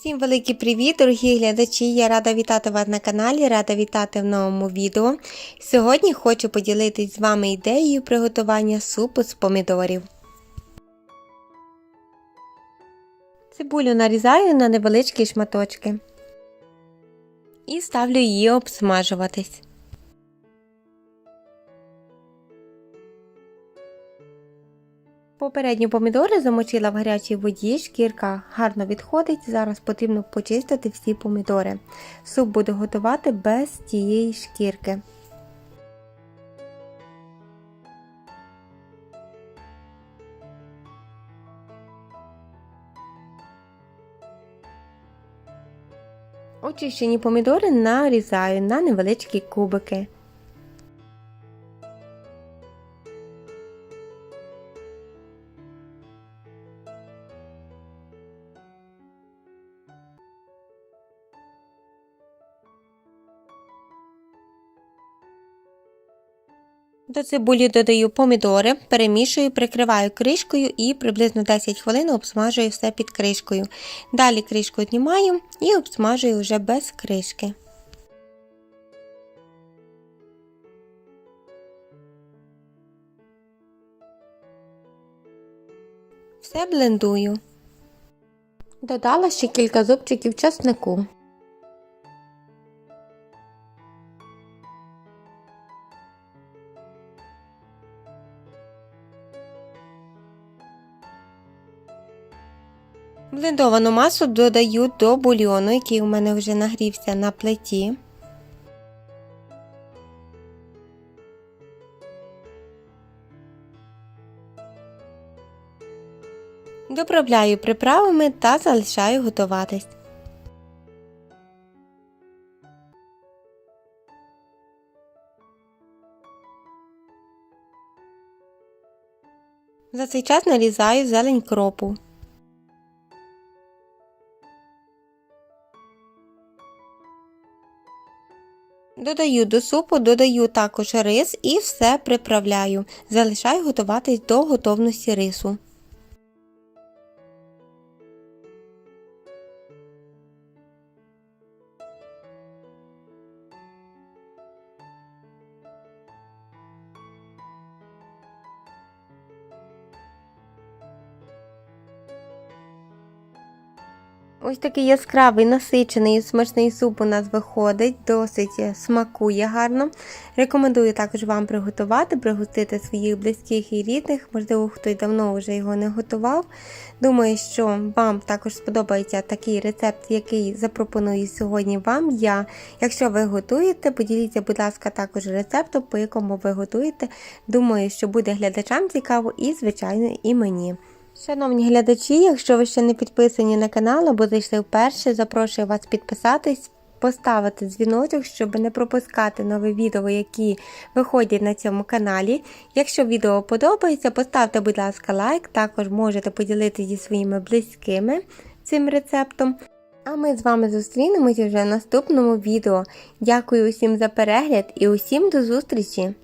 Всім великий привіт, дорогі глядачі! Я рада вітати вас на каналі, рада вітати в новому відео. Сьогодні хочу поділитись з вами ідеєю приготування супу з помідорів. Цибулю нарізаю на невеличкі шматочки і ставлю її обсмажуватись. Попередньо помідори замочила в гарячій воді, шкірка гарно відходить. Зараз потрібно почистити всі помідори. Суп буду готувати без тієї шкірки. Очищені помідори нарізаю на невеличкі кубики. До цибулі додаю помідори, перемішую, прикриваю кришкою і приблизно 10 хвилин обсмажую все під кришкою. Далі кришку знімаю і обсмажую вже без кришки. Все блендую. Додала ще кілька зубчиків часнику. Блендовану масу додаю до бульйону, який у мене вже нагрівся на плиті. Доправляю приправами та залишаю готуватись. За цей час нарізаю зелень кропу. Додаю до супу, додаю також рис і все приправляю. Залишаю готуватись до готовності рису. Ось такий яскравий, насичений і смачний суп у нас виходить, досить смакує гарно. Рекомендую також вам приготувати, пригостити своїх близьких і рідних, можливо, хтось давно вже його не готував. Думаю, що вам також сподобається такий рецепт, який запропоную сьогодні вам я. Якщо ви готуєте, поділіться, будь ласка, також рецептом, по якому ви готуєте. Думаю, що буде глядачам цікаво і, звичайно, і мені. Шановні глядачі, якщо ви ще не підписані на канал або зайшли вперше, запрошую вас підписатись, поставити дзвіночок, щоб не пропускати нові відео, які виходять на цьому каналі. Якщо відео подобається, поставте, будь ласка, лайк, також можете поділитися зі своїми близькими цим рецептом. А ми з вами зустрінемося вже в наступному відео. Дякую усім за перегляд і усім до зустрічі!